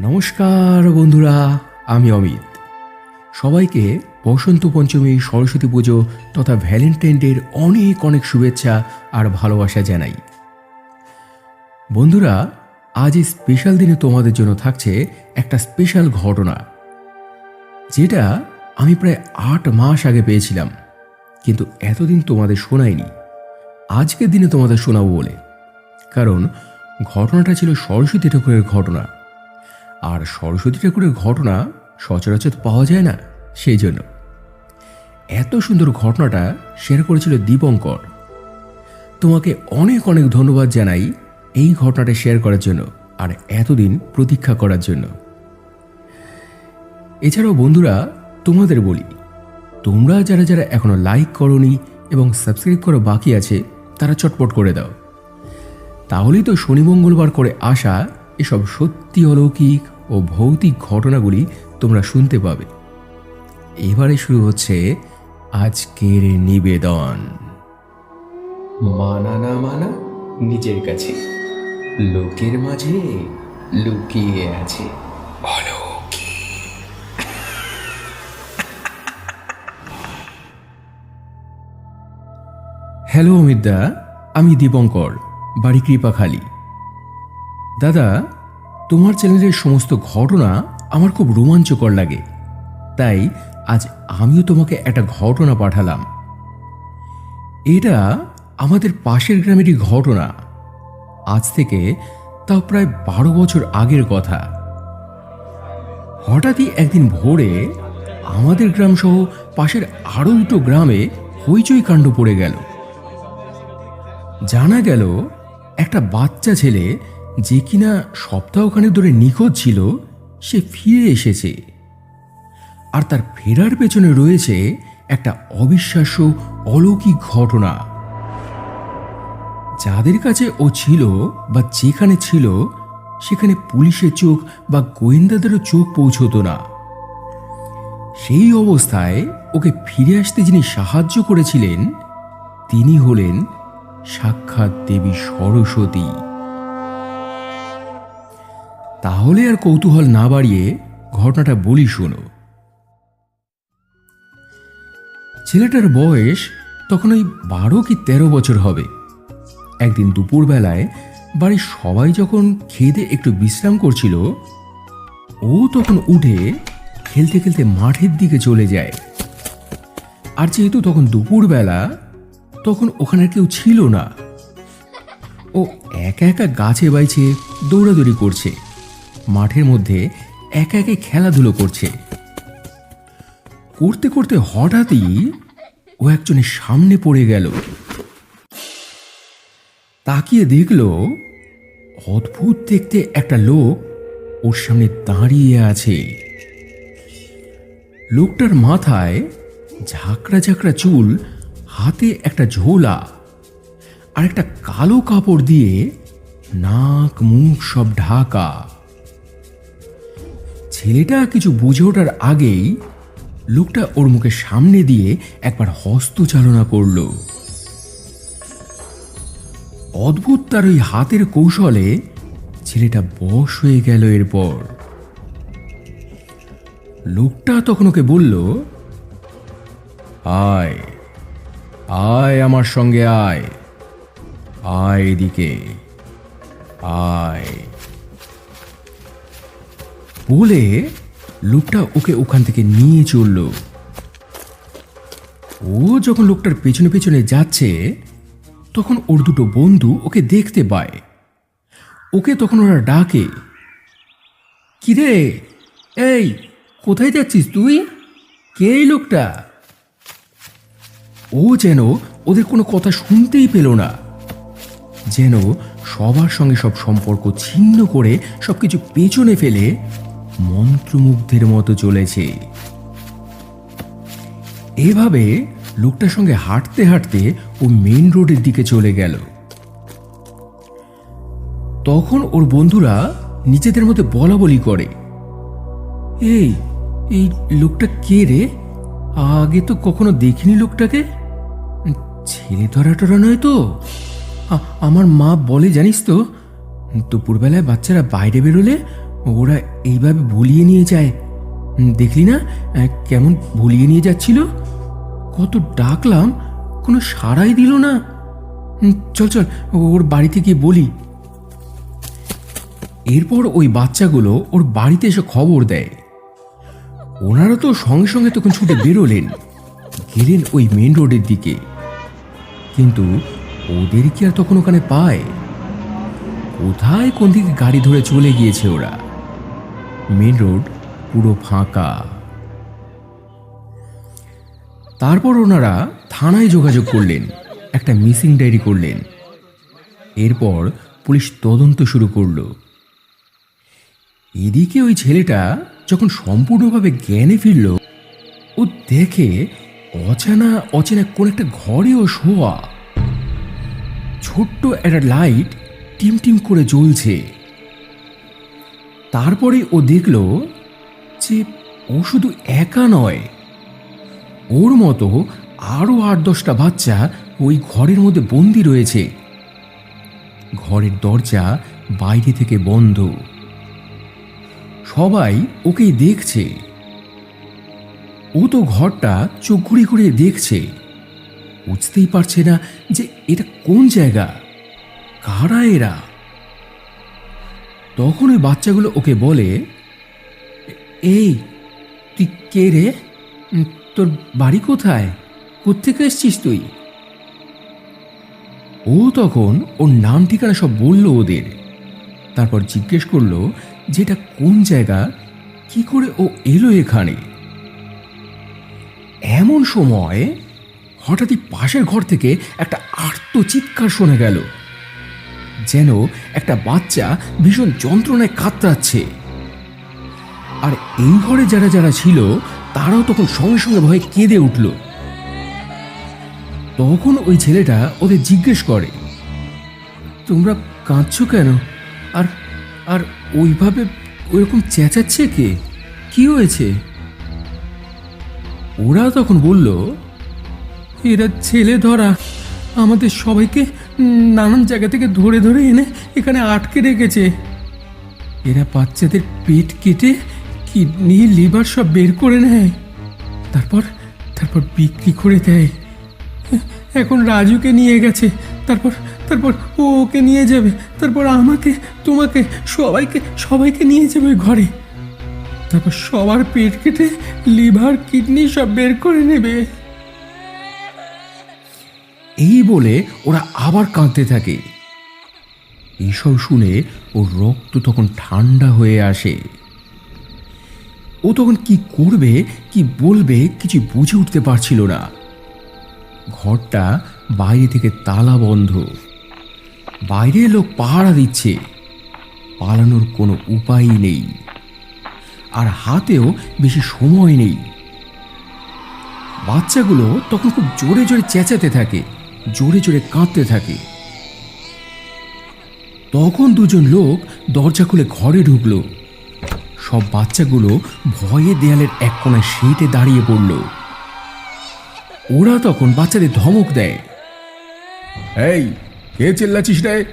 নমস্কার বন্ধুরা, আমি অমিত। সবাইকে বসন্ত পঞ্চমী, সরস্বতী পুজো তথা ভ্যালেন্টাইন ডের অনেক অনেক শুভেচ্ছা আর ভালোবাসা জানাই। বন্ধুরা, আজ এই স্পেশাল দিনে তোমাদের জন্য থাকছে একটা স্পেশাল ঘটনা, যেটা আমি প্রায় আট মাস আগে পেয়েছিলাম, কিন্তু এতদিন তোমাদের শোনাইনি। আজকের দিনে তোমাদের শোনাবো বলে। কারণ, ঘটনাটা ছিল সরস্বতী ঠাকুরের ঘটনা। আর সরস্বতী ঠাকুরের ঘটনা সচরাচর পাওয়া যায় না, সেই জন্য। এত সুন্দর ঘটনাটা শেয়ার করেছিল দীপঙ্কর। তোমাকে অনেক অনেক ধন্যবাদ জানাই এই ঘটনাটা শেয়ার করার জন্য আর এতদিন প্রতীক্ষা করার জন্য। এছাড়াও বন্ধুরা, তোমাদের বলি, তোমরা যারা যারা এখনও লাইক করনি এবং সাবস্ক্রাইব করা বাকি আছে, তারা চটপট করে দাও। তাহলেই তো শনি মঙ্গলবার করে আসা এসব সত্যি অলৌকিক ও ভৌতিক ঘটনাগুলি তোমরা শুনতে পাবে। এবারে শুরু হচ্ছে আজকের নিবেদন। মানা না মানা নিজের কাছে। লোকের মাঝে লুকিয়ে আছে। হ্যালো অমিতদা আমি দীপঙ্কর বাড়ি কৃপাখালী। দাদা তোমার চ্যানেলের সমস্ত ঘটনা আমার খুব রোমাঞ্চকর লাগে। তাই আজ আমিও তোমাকে একটা ঘটনা পাঠালাম। এটা আমাদের পাশের গ্রামেরই ঘটনা। আজ থেকে তাও প্রায় বারো বছর আগের কথা। হঠাৎই একদিন ভোরে আমাদের গ্রাম সহ পাশের আরও দুটো গ্রামে হইচই কাণ্ড পড়ে গেল। জানা গেল, একটা বাচ্চা ছেলে যে কিনা সপ্তাহখানেক ধরে নিখোঁজ ছিল, সে ফিরে এসেছে। আর তার ফেরার পেছনে রয়েছে একটা অবিশ্বাস্য, অলৌকিক ঘটনা। যাদের কাছে ও ছিল বা যেখানে ছিল, সেখানে পুলিশের চোখ বা গোয়েন্দাদেরও চোখ পৌঁছতো না। সেই অবস্থায় ওকে ফিরে আসতে যিনি সাহায্য করেছিলেন, তিনি হলেন সাক্ষাৎ দেবী সরস্বতী। তাহলে আর কৌতূহল না বাড়িয়ে ঘটনাটা বলি শোনো। ছেলেটার বয়স তখন ওই বারো কি তেরো বছর হবে। একদিন দুপুরবেলায় বাড়ির সবাই যখন খেতে একটু বিশ্রাম করছিল, ও তখন উঠে খেলতে খেলতে মাঠের দিকে চলে যায়। আর যেহেতু তখন দুপুরবেলা, তখন ওখানে কেউ ছিল না। ও একা একা গাছে বাইছে দৌড়াদৌড়ি করছে। মাঠের মধ্যে একা একে খেলাধুলো করছে। করতে করতে হঠাৎই ও একজনের সামনে পড়ে গেল। তাকিয়ে দেখল, অদ্ভুত দেখতে একটা লোক ওর সামনে দাঁড়িয়ে আছে। লোকটার মাথায় ঝাঁকড়া ঝাঁকড়া চুল, হাতে একটা ঝোলা আর একটা কালো কাপড় দিয়ে নাক মুখ সব ঢাকা। ছেলেটা কিছু বুঝে ওঠার আগেই লোকটা ওর মুখের সামনে দিয়ে একবার হস্ত চালনা করল। অদ্ভুত তার ওই হাতের কৌশলে ছেলেটা বশ হয়ে গেল এরপর। লোকটা তখন ওকে বলল, আয় আয় আমার সঙ্গে আয় আয় এদিকে, আয়। বলে লোকটা ওকে ওখান থেকে নিয়ে চলল। ও যখন লোকটার পেছনে পেছনে যাচ্ছে, তখন ওর দুটো বন্ধু ওকে দেখতে পায়। ওকে তখন ওরা ডাকে, কিরে, এই, কোথায় যাচ্ছিস তুই? কে এই লোকটা? ও যেন ওদের কোনো কথা শুনতেই পেল না, যেন সবার সঙ্গে সব সম্পর্ক ছিন্ন করে সবকিছু পেছনে ফেলে মন্ত্রমুগ্ধের মতো চলেছে। এভাবে লোকটার সঙ্গে হাঁটতে হাঁটতে ও মেন রোডের দিকে চলে গেল। তখন ওর বন্ধুরা নিজেদের মধ্যে বলা বলি করে। এই এই লোকটা কে রে? আগে তো কখনো দেখিনি লোকটাকে। ছেলে ধরা টরা নয় তো। আমার মা বলে জানিস তো? দুপুরবেলায় বাচ্চারা বাইরে বেরোলে ওরা এইভাবে ভুলিয়ে নিয়ে যায়। দেখলি না কেমন ভুলিয়ে নিয়ে যাচ্ছিল? কত ডাকলাম, কোনো সাড়াই দিল না। চল চল, ওর বাড়িতে গিয়ে বলি। এরপর ওই বাচ্চাগুলো ওর বাড়িতে এসে খবর দেয়। ওনারা তো সঙ্গে সঙ্গে তখন ছুটে বেরোলেন, গেলেন ওই মেন রোডের দিকে। কিন্তু ওদের কি আর তখন ওখানে পায়? কোথায় কোন দিকে গাড়ি ধরে চলে গিয়েছে ওরা? মেন রোড পুরো ফাঁকা। তারপর ওনারা থানায় যোগাযোগ করলেন, একটা মিসিং ডায়েরি করলেন। এরপর পুলিশ তদন্ত শুরু করল। এদিকে ওই ছেলেটা যখন সম্পূর্ণভাবে জ্ঞানে ফিরল, ও দেখে অচেনা অচেনা কোন একটা ঘরে ও শোয়া। ছোট্ট একটা লাইট টিম টিম করে জ্বলছে। তারপরে ও দেখল যে ও শুধু একা নয়। ওর মতো আরও আট দশটা বাচ্চা ওই ঘরের মধ্যে বন্দি রয়েছে। ঘরের দরজা বাইরে থেকে বন্ধ। সবাই ওকেই দেখছে। ও তো ঘরটা চোখ ঘুরে ঘুরে দেখছে। বুঝতেই পারছে না যে এটা কোন জায়গা? কারা এরা? তখন ওই বাচ্চাগুলো ওকে বলে, এই, তুই কে রে? তোর বাড়ি কোথায়? কোত্থেকে এসছিস তুই? ও তখন ওর নাম ঠিকানা সব বলল ওদের। তারপর জিজ্ঞেস করল যে এটা কোন জায়গা? কি করে ও এলো এখানে? এমন সময় হঠাৎই পাশের ঘর থেকে একটা আর্ত চিৎকার শোনা গেল। যেন একটা বাচ্চা ভীষণ যন্ত্রণায় কাতরাচ্ছে। আর এই ঘরে যারা যারা ছিল, তারাও তখন সঙ্গে সঙ্গে ভয়ে কেঁদে উঠল। তখন ওই ছেলেটা ওদের জিজ্ঞেস করে, তোমরা কাঁদছো কেন? আর আর ওইভাবে ওইরকম চেঁচাচ্ছে কে? কি হয়েছে? ওরা তখন বলল, এরা ছেলে ধরা, আমাদের সবাইকে নানান জায়গা থেকে ধরে ধরে এনে এখানে আটকে রেখেছে। এরা বাচ্চাদের পেট কেটে কিডনি, লিভার সব বের করে নেয়। তারপর তারপর বিক্রি করে দেয়। এখন রাজুকে নিয়ে গেছে। তারপর তারপর ও ওকে নিয়ে যাবে। তারপর আমাকে, তোমাকে, সবাইকে সবাইকে নিয়ে যাবে ঘরে। তারপর সবার পেট কেটে লিভার, কিডনি সব বের করে নেবে। এই বলে ওরা আবার কাঁদতে থাকে। এইসব শুনে ওর রক্ত তখন ঠান্ডা হয়ে আসে। ও তখন কি করবে, কি বলবে কিছু বুঝে উঠতে পারছিল না। ঘরটা বাইরে থেকে তালা বন্ধ। বাইরে লোক পাহারা দিচ্ছে। পালানোর কোনো উপায়ই নেই। আর হাতেও বেশি সময় নেই। বাচ্চাগুলো তখন খুব জোরে জোরে চেঁচাতে থাকে। জোরে জোরে কাঁদতে থাকে। তখন দুজন লোক দরজা খুলে ঘরে ঢুকলো। সব বাচ্চাগুলো ভয়ে দেয়ালের এক কোনায় সেটে দাঁড়িয়ে পড়ল। ওরা তখন বাচ্চাদের ধমক দেয়। এই কে চিল্লাচিস রে?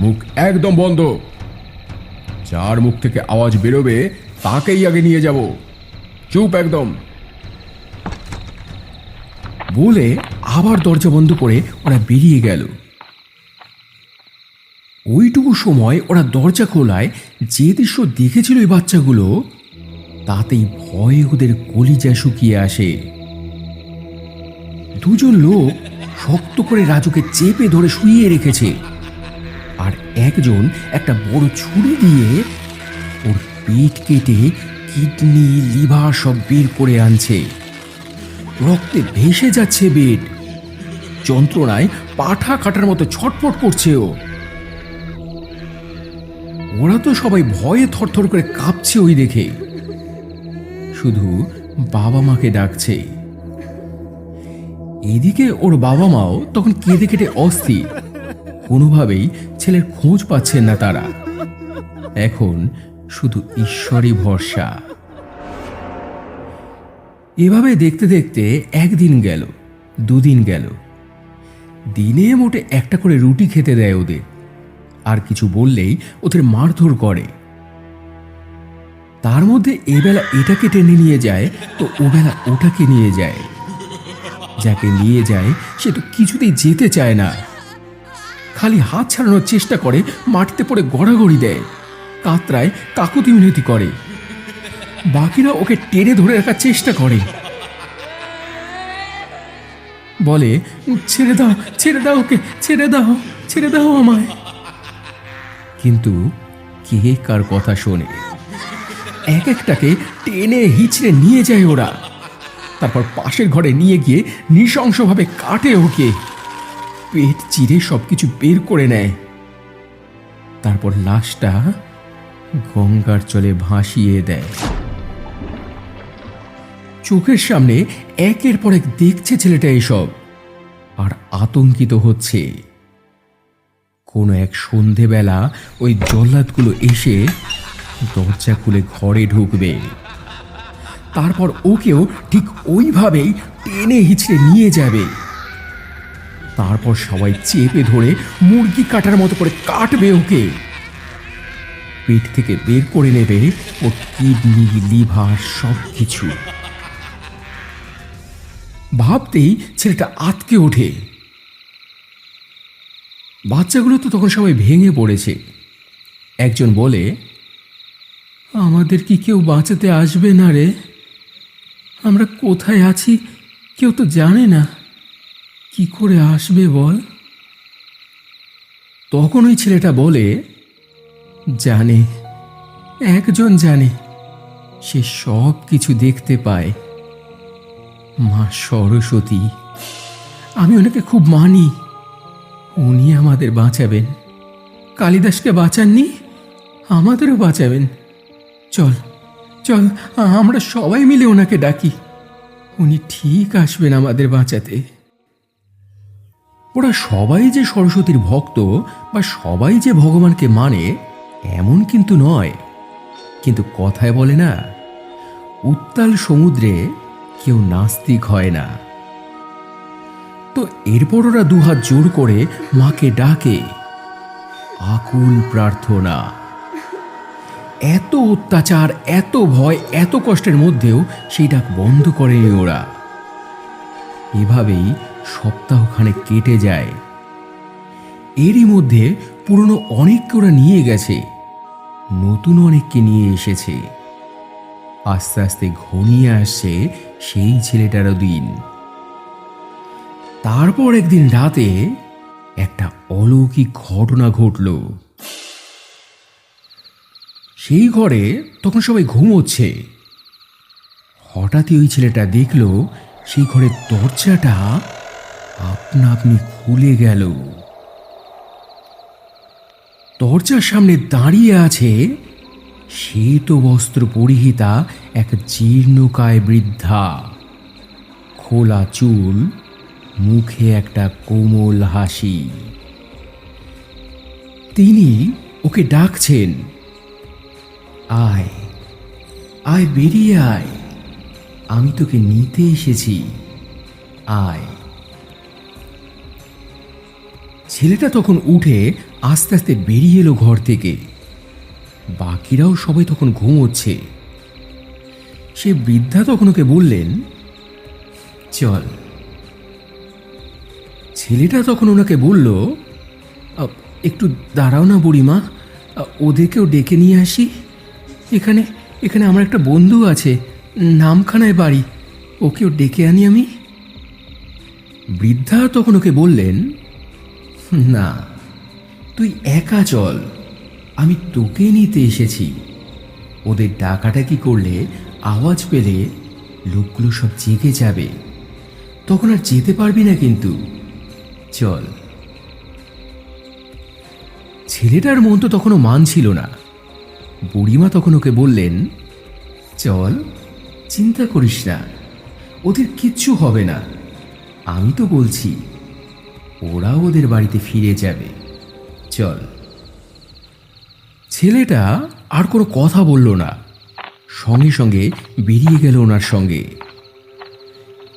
মুখ একদম বন্ধ। যার মুখ থেকে আওয়াজ বেরোবে তাকেই আগে নিয়ে যাব। চুপ একদম। বলে আবার দরজা বন্ধ করে ওরা বেরিয়ে গেল। ওইটুকু সময় ওরা দরজা খোলায় যে দৃশ্য দেখেছিল ওই বাচ্চাগুলো, তাতেই ভয়ে ওদের কলিজা শুকিয়ে আসে। দুজন লোক শক্ত করে রাজুকে চেপে ধরে শুইয়ে রেখেছে। আর একজন একটা বড় ছুরি দিয়ে ওর পেট কেটে কিডনি, লিভার সব বের করে আনছে। রক্তে ভেসে যাচ্ছে বেড। যন্ত্রণায় পাঠা কাটার মতো ছটফট করছে ও ওরা তো সবাই ভয়ে থরথর করে কাঁপছে ওই দেখে। শুধু বাবা মাকে ডাকছে। এদিকে ওর বাবা মাও তখন কেঁদে কেটে অস্থির। কোনোভাবেই ছেলের খোঁজ পাচ্ছেন না তারা। এখন শুধু ঈশ্বরই ভরসা। এভাবে দেখতে দেখতে একদিন গেল, দুদিন গেল। দিনে মোটে একটা করে রুটি খেতে দেয় ওদের। আর কিছু বললেই ওদের মারধর করে। তার মধ্যে এবেলা এটাকে টেনে নিয়ে যায়, তো ওবেলা ওটাকে নিয়ে যায়। যাকে নিয়ে যায়, সে তো কিছুতেই যেতে চায় না। খালি হাত ছাড়ানোর চেষ্টা করে, মাটিতে পড়ে গড়াগড়ি দেয়। কাতরায় কাকুতি মিনতি করে। বাকিরা ওকে টেনে ধরে রাখার চেষ্টা করে। বলে, ছেড়ে দাও ছেড়ে দাও ওকে, ছেড়ে দাও ছেড়ে দাও আমায়। কিন্তু কে কার কথা শোনে? এক একটাকে টেনে হিচড়ে নিয়ে যায় ওরা। তারপর পাশের ঘরে নিয়ে গিয়ে নৃশংসভাবে কাটে ওকে। পেট চিরে সবকিছু বের করে নেয়। তারপর লাশটা গঙ্গার চলে ভাসিয়ে দেয়। চোখের সামনে একের পর এক দেখছে ছেলেটা এসব আর আতঙ্কিত হচ্ছে। কোনো এক সন্ধেবেলা ওই জল্লাদগুলো এসে দরজা খুলে ঘরে ঢুকবে। তারপর ওকেও ঠিক ওইভাবেই টেনে হিচড়ে নিয়ে যাবে। তারপর সবাই চেপে ধরে মুরগি কাটার মতো করে কাটবে ওকে। পেট থেকে বের করে নেবে ওর কিডনি, লিভার সব কিছু ভাবতেই ছেলেটা আতকে ওঠে। বাচ্চাগুলো তো তখন সবাই ভেঙে পড়েছে। একজন বলে, আমাদের কি কেউ বাঁচাতে আসবে না রে? আমরা কোথায় আছি কেউ তো জানে না। কি করে আসবে বল? তখন ওই ছেলেটা বলে, জানে, একজন জানে, সে সব কিছু দেখতে পায়। মা সরস্বতী, আমি ওনাকে খুব মানি। উনি আমাদের বাঁচাবেন। কালিদাসকে বাঁচাননি, আমাদেরও বাঁচাবেন। চল চল, আমরা সবাই মিলে ওনাকে ডাকি। উনি ঠিক আসবেন আমাদের বাঁচাতে। ওরা সবাই যে সরস্বতীর ভক্ত বা সবাই যে ভগবানকে মানে এমন কিন্তু নয়। কিন্তু কথায় বলে না, উত্তাল সমুদ্রে কেউ নাস্তিক হয় না। তো এরপর ওরা দুহাত জোর করে মাকে ডাকে। আকুল প্রার্থনা। এত অত্যাচার, এত ভয়, এত কষ্টের মধ্যেও সেই ডাক বন্ধ করেনি ওরা। এভাবেই সপ্তাহখানে কেটে যায়। এরই মধ্যে পুরনো অনেককে ওরা নিয়ে গেছে। নতুন অনেককে নিয়ে এসেছে। আস্তে আস্তে ঘনিয়ে আসছে সেই ছেলেটারও দিন। তারপর একদিন রাতে একটা অলৌকিক ঘটনা ঘটল। সেই ঘরে তখন সবাই ঘুমোচ্ছে। হঠাৎই ওই ছেলেটা দেখল, সেই ঘরের দরজাটা আপনা আপনি খুলে গেল। দরজার সামনে দাঁড়িয়ে আছে শ্বেত বস্ত্র পরিহিতা এক জীর্ণকায় বৃদ্ধা। খোলা চুল, মুখে একটা কোমল হাসি। তিনি ওকে ডাকছেন। আয় আয় বেরিয়ে আয়। আমি তোকে নিতে এসেছি। আয়। ছেলেটা তখন উঠে আস্তে আস্তে বেরিয়ে এলো ঘর থেকে। বাকিরাও সবাই তখন ঘুমোচ্ছে। সে বৃদ্ধা তখন ওকে বললেন, চল। ছেলেটা তখন ওনাকে বলল একটু দাঁড়াও না বুড়িমা ওদেরকেও ডেকে নিয়ে আসি। এখানে এখানে আমার একটা বন্ধু আছে, নামখানায় বাড়ি, ওকেও ডেকে আনি আমি। বৃদ্ধা তখন ওকে বললেন, না, তুই একা চল। আমি তোকে নিতে এসেছি। ওদের ডাকাটাকি করলে আওয়াজ পেলে লোকগুলো সব জেগে যাবে। তখন আর যেতে পারবি না কিন্তু। চল। ছেলেটার মন তো তখনও মানছিল না। বুড়িমা তখন ওকে বললেন, চল, চিন্তা করিস না, ওদের কিচ্ছু হবে না। আমি তো বলছি ওরা ওদের বাড়িতে ফিরে যাবে। চল। ছেলেটা আর কোনো কথা বলল না। সঙ্গে সঙ্গে বেরিয়ে গেল ওনার সঙ্গে।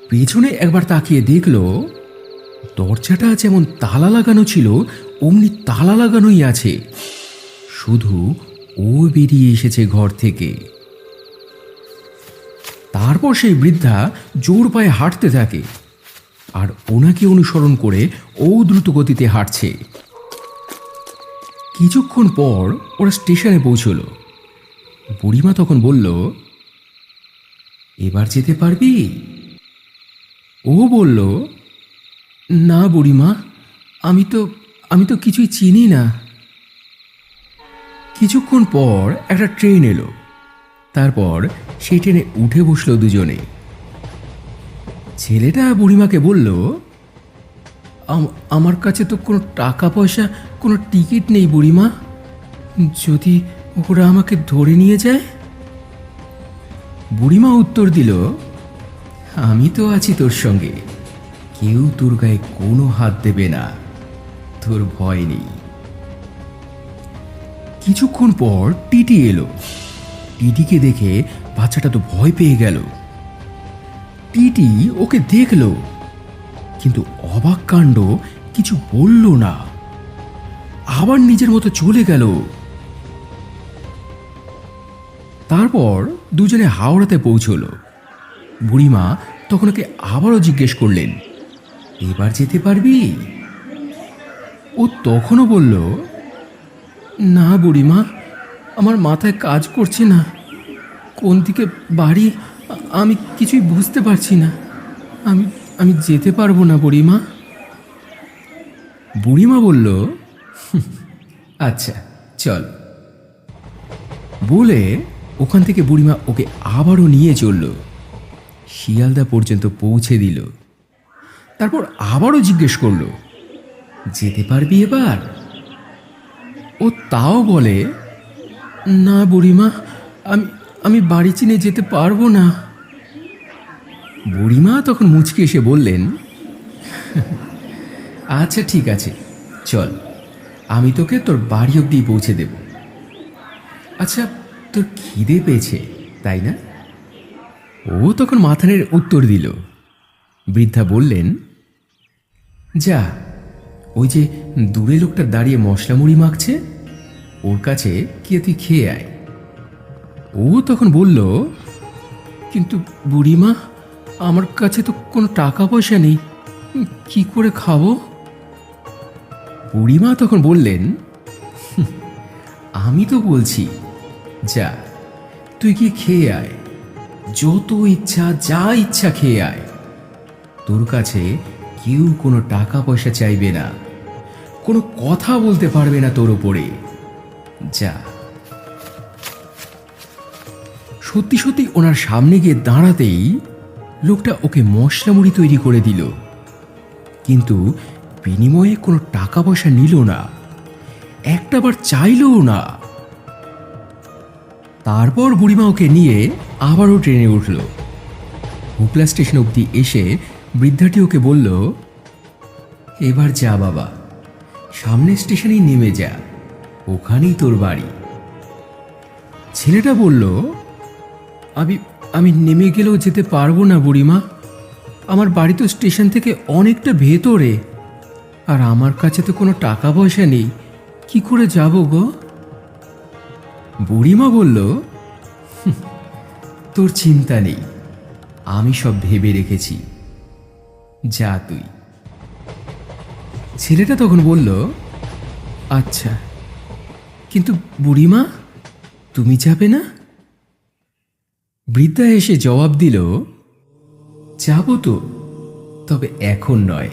পেছনে একবার তাকিয়ে দেখল, দরজাটা যেমন তালা লাগানো ছিল, অমনি তালা লাগানোই আছে। শুধু ও বেরিয়ে এসেছে ঘর থেকে। তারপর সেই বৃদ্ধা জোর পায়ে হাঁটতে থাকে, আর ওনাকে অনুসরণ করে ও দ্রুত গতিতে হাঁটছে। কিছুক্ষণ পর ওরা স্টেশনে পৌঁছলো। বুড়িমা তখন বলল, এবার যেতে পারবি? ও বলল, না বুড়িমা, আমি তো আমি তো কিছুই চিনি না। কিছুক্ষণ পর একটা ট্রেন এলো। তারপর সেই ট্রেনে উঠে বসল দুজনে। ছেলেটা বুড়িমাকে বলল "আম- আমার কাছে তো কোনো টাকা পয়সা, কোনো টিকিট নেই বুড়িমা। যদি ওরা আমাকে ধরে নিয়ে যায়? বুড়িমা উত্তর দিল, আমি তো আছি তোর সঙ্গে। কেউ তোর গায়ে কোনো হাত দেবে না। তোর ভয় নেই। কিছুক্ষণ পর টিটি এলো। টিটিকে দেখে বাচ্চাটা তো ভয় পেয়ে গেল। টিটি ওকে দেখল, কিন্তু অবাক কাণ্ড, কিছু বলল না। আবার নিজের মতো চলে গেল। তারপর দুজনে হাওড়াতে পৌঁছলো। বুড়িমা তখন ওকে আবারও জিজ্ঞেস করলেন, এবার যেতে পারবি? ও তখনও বলল, না বুড়িমা, আমার মাথায় কাজ করছে না। কোন দিকে বাড়ি, আমি কিছুই বুঝতে পারছি না। আমি আমি যেতে পারব না বুড়িমা। বুড়িমা বলল "হুঁ, আচ্ছা চল। বলে ওখান থেকে বুড়িমা ওকে আবারও নিয়ে চলল। শিয়ালদা পর্যন্ত পৌঁছে দিল। তারপর আবারও জিজ্ঞেস করল যেতে পারবি এবার? ও তাও বলে না বুড়িমা আমি আমি বাড়ি চিনে যেতে পারব না। বুড়িমা তখন মুচকে এসে বললেন আচ্ছা ঠিক আছে। চল, আমি তোকে তোর বাড়ি অব্দি পৌঁছে দেব। আচ্ছা তোর খিদে পেয়েছে, তাই না? ও তখন মাথানের উত্তর দিল। বৃদ্ধা বললেন, যা, ওই যে দূরে লোকটা দাঁড়িয়ে মশলা মুড়ি মাখছে, ওর কাছে গিয়ে তুই খেয়ে আয়। ও তখন বলল, কিন্তু বুড়িমা, আমার কাছে তো কোনো টাকা পয়সা নেই, কি করে খাব? বুড়িমা তখন বললেন "হুঁ, আমি তো বলছি যা তুই কি খেয়ে আয়। যত ইচ্ছা যা ইচ্ছা খেয়ে আয়। তোর কাছে কেউ কোনো টাকা পয়সা চাইবে না কোনো কথা বলতে পারবে না তোর উপরে। যা। সত্যি সত্যি ওনার সামনে গিয়ে দাঁড়াতেই লোকটা ওকে মশলা মুড়ি তৈরি করে দিল। কিন্তু বিনিময়ে কোনো টাকা পয়সা নিল না। একটাবার চাইলও না। তারপর বুড়িমা ওকে নিয়ে আবারও ট্রেনে উঠল। হুগলা স্টেশন অবধি এসে বৃদ্ধাটি ওকে বলল, এবার যা বাবা সামনে স্টেশনেই নেমে যা, ওখানেই তোর বাড়ি। ছেলেটা বলল, আমি আমি নেমে গেলেও যেতে পারব না বুড়িমা। আমার বাড়ি তো স্টেশন থেকে অনেকটা ভেতরে। আর আমার কাছে তো কোনো টাকা পয়সা নেই। কি করে যাব গো? বুড়িমা বলল "হুঁ, তোর চিন্তা নেই আমি সব ভেবে রেখেছি। যা তুই। ছেলেটা তখন বলল আচ্ছা কিন্তু বুড়িমা তুমি যাবে না? বৃদ্ধা এসে জবাব দিল যাব তো তবে এখন নয়।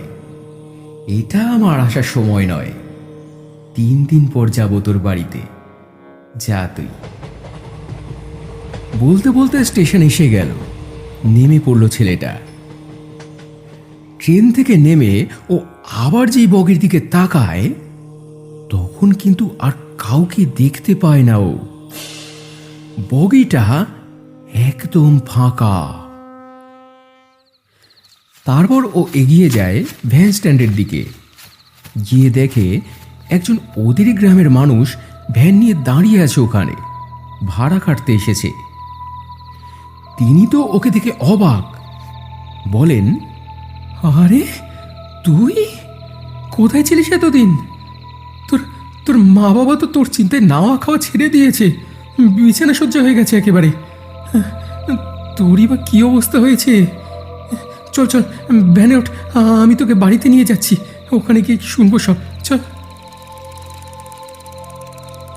এটা আমার আসার সময় নয়। তিন দিন পর যাব তোর বাড়িতে। যা তুই। বলতে বলতে স্টেশন এসে গেল। নেমে পড়ল ছেলেটা। ট্রেন থেকে নেমে ও আবার যেই বগির দিকে তাকায়, তখন কিন্তু আর কাউকে দেখতে পায় না ও। বগিটা একদম ফাঁকা। তারপর ও এগিয়ে যায় ভ্যান স্ট্যান্ডের দিকে। গিয়ে দেখে একজন ওদেরই গ্রামের মানুষ ভ্যান নিয়ে দাঁড়িয়ে আছে ওখানে। ভাড়া কাটতে এসেছে। তিনি তো ওকে দেখে অবাক। বলেন, আরে, তুই? কোথায় ছিলিস এতদিন? তোর তোর মা বাবা তো তোর চিন্তায় নাওয়া খাওয়া ছেড়ে দিয়েছে। বিছানা সহ্য হয়ে গেছে একেবারে। তোরই বা কী অবস্থা হয়েছে? চল চল, ভ্যানে ওঠ। আমি তোকে বাড়িতে নিয়ে যাচ্ছি। ওখানে গিয়ে শুনব সব। চল।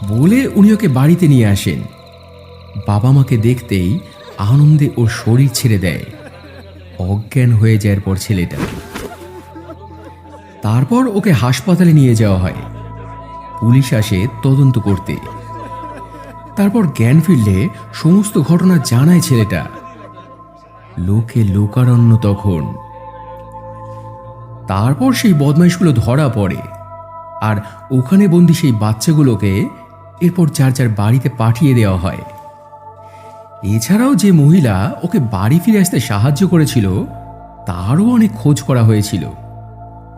বলে উনি ওকে বাড়িতে নিয়ে আসেন। বাবা মাকে দেখতেই আনন্দে ওর শরীর ছেড়ে দেয়। অজ্ঞান হয়ে যাওয়ার পর ছেলেটা। তারপর ওকে হাসপাতালে নিয়ে যাওয়া হয়। পুলিশ আসে তদন্ত করতে। তারপর জ্ঞান ফিরলে সমস্ত ঘটনা জানায় ছেলেটা। লোকে লোকারণ্য তখন। তারপর সেই বদমাইশগুলো ধরা পড়ে। আর ওখানে বন্দি সেই বাচ্চাগুলোকে এরপর যার যার বাড়িতে পাঠিয়ে দেওয়া হয়। এছাড়াও যে মহিলা ওকে বাড়ি ফিরে আসতে সাহায্য করেছিল, তারও অনেক খোঁজ করা হয়েছিল।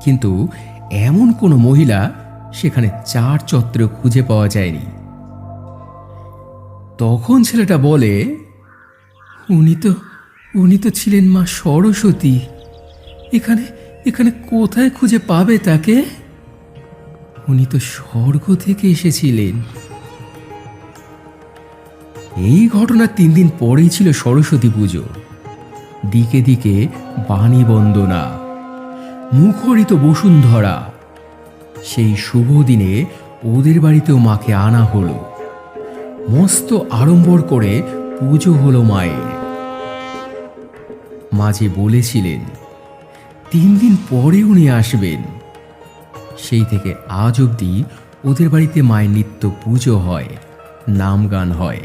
কিন্তু এমন কোনো মহিলা সেখানে চার চত্র খুঁজে পাওয়া যায়নি। তখন ছেলেটা বলে, উনি তো উনি তো ছিলেন মা সরস্বতী। এখানে এখানে কোথায় খুঁজে পাবে তাকে? উনি তো স্বর্গ থেকে এসেছিলেন। এই ঘটনার তিন দিন পরেই ছিল সরস্বতী পুজো। দিকে দিকে বাণী বন্দনা, মুখরিত বসুন্ধরা। সেই শুভ দিনে ওদের বাড়িতেও মাকে আনা হলো। মস্ত আড়ম্বর করে পুজো হলো মায়ের। মাঝে বলেছিলেন, তিন দিন পরে উনি আসবেন। সেই থেকে আজ অবধি ওদের বাড়িতে মায়ের নিত্য পুজো হয়, নাম গান হয়।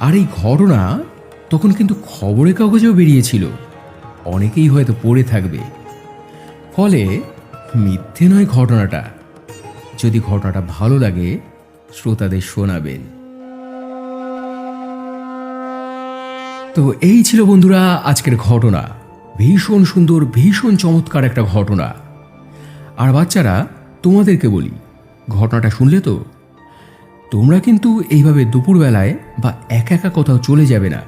আর এই ঘটনা তখন কিন্তু খবরের কাগজেও বেরিয়েছিল। অনেকেই হয়তো পড়ে থাকবে। ফলে মিথ্যে নয় ঘটনাটা। যদি ঘটনাটা ভালো লাগে, শ্রোতাদের শোনাবেন। তো এই ছিল বন্ধুরা আজকের ঘটনা। ভীষণ সুন্দর, ভীষণ চমৎকার একটা ঘটনা। আর বাচ্চারা, তোমাদেরকে বলি, ঘটনাটা শুনলে তো? তোমরা কিন্তু এইভাবে দুপুরবেলায় বা একা একা কোথাও চলে যাবে না।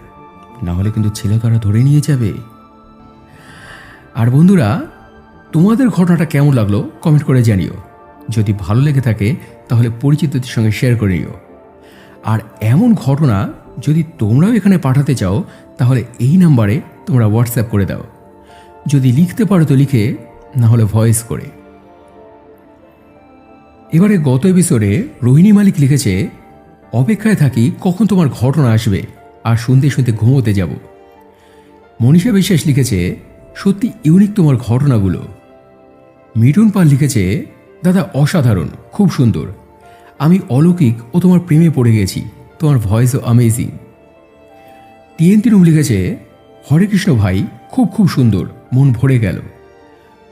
না হলে কিন্তু ছেলে তারা ধরে নিয়ে যাবে? আর বন্ধুরা, তোমাদের ঘটনাটা কেমন লাগল কমেন্ট করে জানিও। যদি ভালো লেগে থাকে, তাহলে পরিচিতদের সঙ্গে শেয়ার করে নিও। আর এমন ঘটনা যদি তোমরাও এখানে পাঠাতে চাও, তাহলে এই নাম্বারে তোমরা হোয়াটসঅ্যাপ করে দাও। যদি লিখতে পারো তো লিখে, না হলে ভয়েস করে। এবারে গত এপিসোডে রোহিণী মালিক লিখেছে, অপেক্ষায় থাকি কখন তোমার ঘটনা আসবে আর শুনতে শুনতে ঘুমোতে যাব। মনীষা বিশ্বাস লিখেছে, সত্যি ইউনিক তোমার ঘটনাগুলো। মিঠুন পাল লিখেছে, দাদা, অসাধারণ, খুব সুন্দর। আমি অলৌকিক ও তোমার প্রেমে পড়ে গেছি। তোমার ভয়েসও অ্যামেজিং টিএনটি রুম লিখেছে, হরে কৃষ্ণ ভাই, খুব খুব সুন্দর, মন ভরে গেল।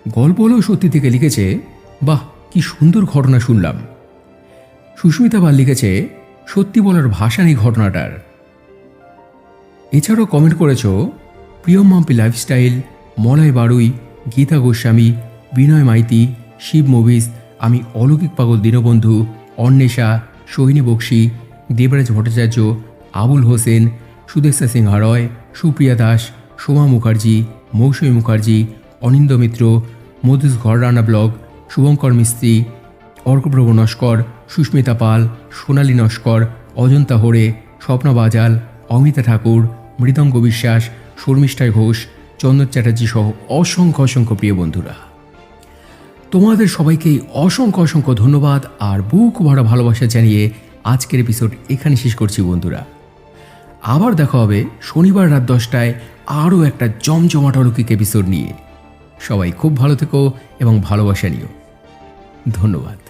গল্প হলেও সত্যি থেকে লিখেছে, বাহ, কি সুন্দর ঘটনা শুনলাম। সুস্মিতা পাল লিখেছে, সত্যি বলার ভাষা নেই ঘটনাটার। এছাড়াও কমেন্ট করেছ, প্রিয়ম মাম্পি লাইফস্টাইল মলয় বারুই, গীতা গোস্বামী, বিনয় মাইতি, শিব মুভিজ আমি অলৌকিক পাগল দীনবন্ধু, অন্বেষা সোহিনী বক্সি দেবরাজ ভট্টাচার্য, আবুল হোসেন সুদেশা সিংহ রয়, সুপ্রিয়া দাস, সোমা মুখার্জি, মৌসুমী মুখার্জি, অনিন্দ মিত্র, মধুস ঘররানা ব্লগ, শুভঙ্কর মিস্ত্রি, অর্কপ্রভ নস্কর, সুস্মিতা পাল, সোনালী নস্কর, অজন্তা হোড়ে, স্বপ্না বাজাল, অমিতা ঠাকুর, মৃদঙ্গ বিশ্বাস শর্মিষ্ঠা ঘোষ, চন্দন চ্যাটার্জি সহ অসংখ্য অসংখ্য প্রিয় বন্ধুরা। তোমাদের সবাইকে অসংখ্য অসংখ্য ধন্যবাদ আর বুক ভরা ভালোবাসা জানিয়ে আজকের এপিসোড এখানে শেষ করছি বন্ধুরা। আবার দেখা হবে শনিবার রাত দশটায় আরও একটা জমজমাট অলৌকিক এপিসোড নিয়ে। সবাই খুব ভালো থেকো এবং ভালোবাসা নিও। ধন্যবাদ।